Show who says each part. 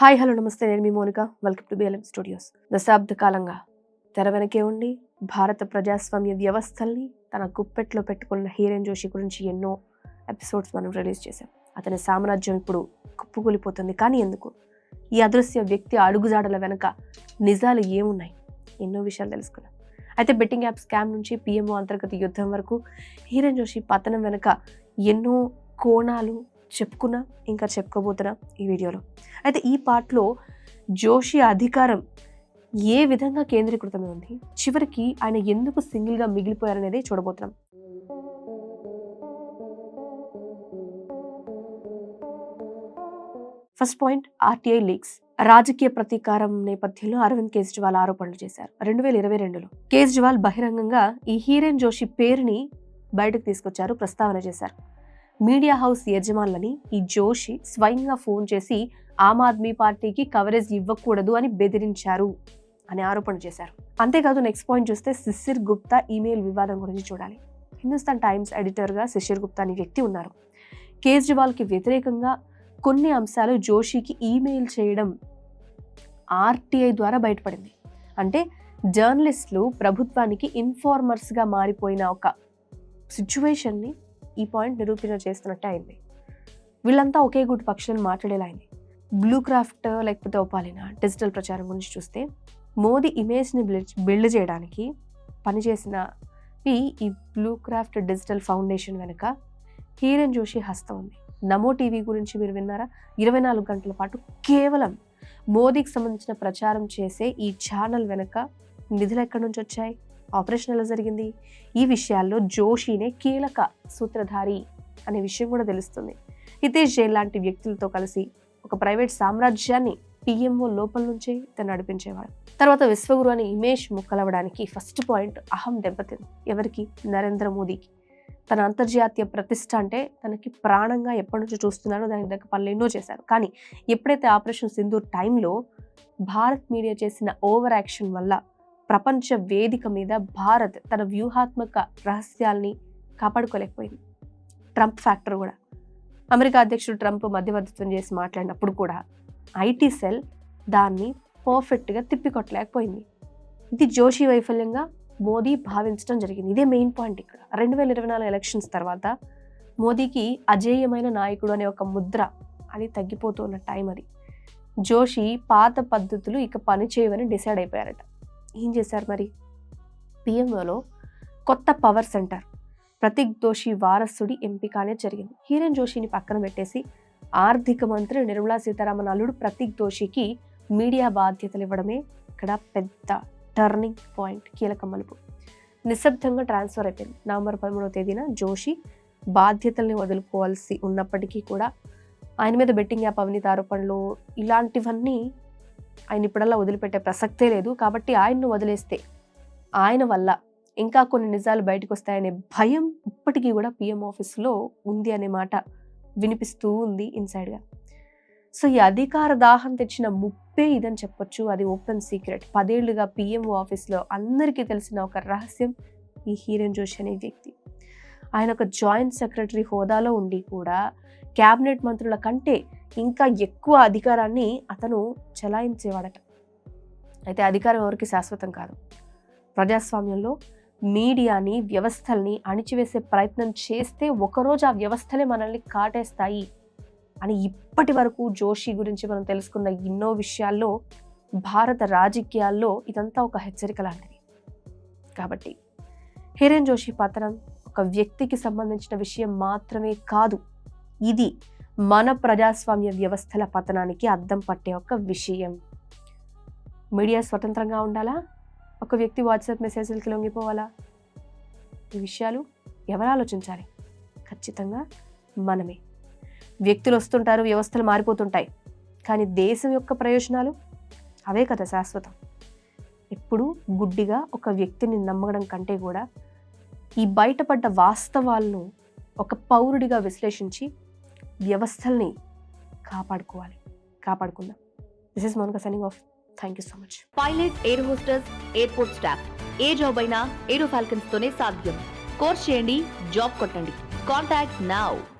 Speaker 1: Hi hello నమస్తే. నేను మీ Monika. Welcome to BLM studios దశాబ్ద కాలంగా తెర వెనకే ఉండి భారత ప్రజాస్వామ్య వ్యవస్థల్ని తన గుప్పెట్లో పెట్టుకున్న హీరేన్ జోషి గురించి ఎన్నో ఎపిసోడ్స్ మనం రిలీజ్ చేశాం. అతని సామ్రాజ్యం ఇప్పుడు కుప్పకూలిపోతుంది. కానీ ఎందుకు? ఈ అదృశ్య వ్యక్తి అడుగుజాడల వెనక నిజాలు ఏమున్నాయి? ఎన్నో విషయాలు తెలుసుకున్నాం అయితే బెట్టింగ్ యాప్ స్కామ్ నుంచి పిఎంఓ అంతర్గత యుద్ధం వరకు హీరెన్ జోషి పతనం వెనక ఎన్నో కోణాలు చెప్పుకున్నా ఇంకా చెప్పుకోబోతున్నా ఈ వీడియోలో. అయితే ఈ పార్ట్లో జోషి అధికారం ఏ విధంగా కేంద్రీకృతమై ఉంది? చివరికి ఆయన ఎందుకు సింగిల్గా మిగిలిపోయారనేది చూడబోతున్నాం. First point RTI leaks. రాజకీయ ప్రతీకారం నేపథ్యంలో అరవింద్ కేజ్రీవాల్ ఆరోపణలు చేశారు రెండు వేల ఇరవై రెండులో. కేజ్రీవాల్ బహిరంగంగా ఈ హీరెన్ జోషి పేరుని బయటకు తీసుకొచ్చారు ప్రస్తావన చేశారు. మీడియా హౌస్ యజమానులని ఈ జోషి స్వయంగా ఫోన్ చేసి ఆమ్ ఆద్మీ పార్టీకి కవరేజ్ ఇవ్వకూడదు అని బెదిరించారు అని ఆరోపణ చేశారు. అంతేకాదు నెక్స్ట్ పాయింట్ చూస్తే శిశిర్ గుప్తా ఈమెయిల్ వివాదం గురించి చూడాలి. హిందుస్థాన్ టైమ్స్ ఎడిటర్గా శిశిర్ గుప్తా అనే వ్యక్తి ఉన్నారు. కేజ్రీవాల్కి వ్యతిరేకంగా కొన్ని అంశాలు జోషికి ఈమెయిల్ చేయడం ఆర్టీఐ ద్వారా బయటపడింది. అంటే జర్నలిస్టులు ప్రభుత్వానికి ఇన్ఫార్మర్స్గా మారిపోయిన ఒక సిచ్యువేషన్ని ఈ పాయింట్ నిరూపణ చేస్తున్నట్టే అయింది వీళ్ళంతా ఒకే గుడ్ పక్షాన్ని మాట్లాడేలా అయింది. బ్లూ క్రాఫ్ట్ లేకపోతే ఒపాలిన డిజిటల్ ప్రచారం గురించి చూస్తే మోదీ ఇమేజ్ని బిల్డ్ చేయడానికి పనిచేసిన ఈ బ్లూ క్రాఫ్ట్ డిజిటల్ ఫౌండేషన్ వెనుక హీరన్ జోషి హస్తం ఉంది. నమో టీవీ గురించి మీరు విన్నారా? ఇరవై నాలుగు గంటల పాటు కేవలం మోదీకి సంబంధించిన ప్రచారం చేసే ఈ ఛానల్ వెనుక నిధులు ఎక్కడి నుంచి వచ్చాయి? ఆపరేషన్ ఎలా జరిగింది. ఈ విషయాల్లో జోషినే కీలక సూత్రధారి అనే విషయం కూడా తెలుస్తుంది. హితేష్ జైన్ లాంటి వ్యక్తులతో కలిసి ఒక ప్రైవేట్ సామ్రాజ్యాన్ని పిఎంఓ లోపల నుంచే ఇతను నడిపించేవాడు తర్వాత విశ్వగురు అనే ఇమేజ్ ముక్కలవడానికి ఫస్ట్ పాయింట్ అహం దెబ్బతింది. ఎవరికి? నరేంద్ర మోదీకి. తన అంతర్జాతీయ ప్రతిష్ట అంటే తనకి ప్రాణంగా ఎప్పటి నుంచో చూస్తున్నారో దానికి దగ్గర పనులు ఎన్నో చేశారు. కానీ ఎప్పుడైతే ఆపరేషన్ సింధూర్ టైంలో భారత్ మీడియా చేసిన ఓవర్ యాక్షన్ వల్ల ప్రపంచ వేదిక మీద భారత్ తన వ్యూహాత్మక రహస్యాల్ని కాపాడుకోలేకపోయింది. ట్రంప్ ఫ్యాక్టర్ కూడా. అమెరికా అధ్యక్షుడు ట్రంప్ మధ్యవర్తిత్వం చేసి మాట్లాడినప్పుడు కూడా ఐటీ సెల్ దాన్ని పర్ఫెక్ట్గా తిప్పికొట్టలేకపోయింది. ఇది జోషి వైఫల్యంగా మోదీ భావించడం జరిగింది. ఇదే మెయిన్ పాయింట్ ఇక్కడ. రెండు వేల ఇరవై నాలుగు ఎలక్షన్స్ తర్వాత మోదీకి అజేయమైన నాయకుడు అనే ఒక ముద్ర అది తగ్గిపోతున్న టైం అది. జోషి పాత పద్ధతులు ఇక పని చేయవని డిసైడ్ అయిపోయారట. ఏం చేశారు మరి? పిఎంఓలో కొత్త పవర్ సెంటర్. ప్రతీక్ దోషి వారసుడి ఎంపికనే జరిగింది. హీరన్ జోషిని పక్కన పెట్టేసి ఆర్థిక మంత్రి నిర్మలా సీతారామన్ అల్లుడు ప్రతీక్ దోషికి మీడియా బాధ్యతలు ఇవ్వడమే ఇక్కడ పెద్ద టర్నింగ్ పాయింట్. కీలక మలుపు. నిశ్శబ్దంగా ట్రాన్స్ఫర్ అయిపోయింది. నవంబర్ పదమూడవ తేదీన జోషి బాధ్యతల్ని వదులుకోవాల్సి ఉన్నప్పటికీ కూడా ఆయన మీద బెట్టింగ్ యాప్ అవినీతి ఆరోపణలు ఇలాంటివన్నీ ఆయన ఇప్పుడల్లా వదిలిపెట్టే ప్రసక్తే లేదు. కాబట్టి ఆయన్ను వదిలేస్తే ఆయన వల్ల ఇంకా కొన్ని నిజాలు బయటకు వస్తాయనే భయం ఇప్పటికీ కూడా పిఎం ఆఫీస్లో ఉంది అనే మాట వినిపిస్తూ ఉంది ఇన్సైడ్గా సో ఈ అధికార దాహం తెచ్చిన ముప్పే ఇదని చెప్పొచ్చు. అది ఓపెన్ సీక్రెట్. పదేళ్ళుగా పిఎంఓ ఆఫీస్లో అందరికీ తెలిసిన ఒక రహస్యం ఈ హీరన్ జోషి అనే వ్యక్తి. ఆయన ఒక జాయింట్ సెక్రటరీ హోదాలో ఉండి కూడా క్యాబినెట్ మంత్రుల కంటే ఇంకా ఎక్కువ అధికారాన్ని అతను చలాయించేవాడట. అయితే అధికారం ఎవరికి శాశ్వతం కాదు. ప్రజాస్వామ్యంలో మీడియాని వ్యవస్థల్ని అణిచివేసే ప్రయత్నం చేస్తే ఒకరోజు ఆ వ్యవస్థలే మనల్ని కాటేస్తాయి అని ఇప్పటి వరకు జోషి గురించి మనం తెలుసుకున్న ఎన్నో విషయాల్లో భారత రాజకీయాల్లో ఇదంతా ఒక హెచ్చరిక లాంటిది. కాబట్టి హిరేన్ జోషి పతనం ఒక వ్యక్తికి సంబంధించిన విషయం మాత్రమే కాదు ఇది మన ప్రజాస్వామ్య వ్యవస్థల పతనానికి అద్దం పట్టే ఒక విషయం. మీడియా స్వతంత్రంగా ఉండాలా? ఒక వ్యక్తి వాట్సాప్ మెసేజ్లకి లొంగిపోవాలా? ఈ విషయాలు ఎవరు ఆలోచించాలి? ఖచ్చితంగా మనమే. వ్యక్తులు వస్తుంటారు వ్యవస్థలు మారిపోతుంటాయి. కానీ దేశం యొక్క ప్రయోజనాలు? అవే కదా శాశ్వతం. ఎప్పుడు గుడ్డిగా ఒక వ్యక్తిని నమ్మడం కంటే కూడా ఈ బయటపడ్డ వాస్తవాలను ఒక పౌరుడిగా విశ్లేషించి వ్యవస్థల్ని కాపాడుకోవాలి. కాపాడుకుందాం. This is Monika signing off thank you so much
Speaker 2: pilot air hostesses airport staff A job అయినా ఏరో ఫాల్కన్స్ తోనే సాధ్యం. కోర్స్ చేయండి జాబ్ కొట్టండి. Contact now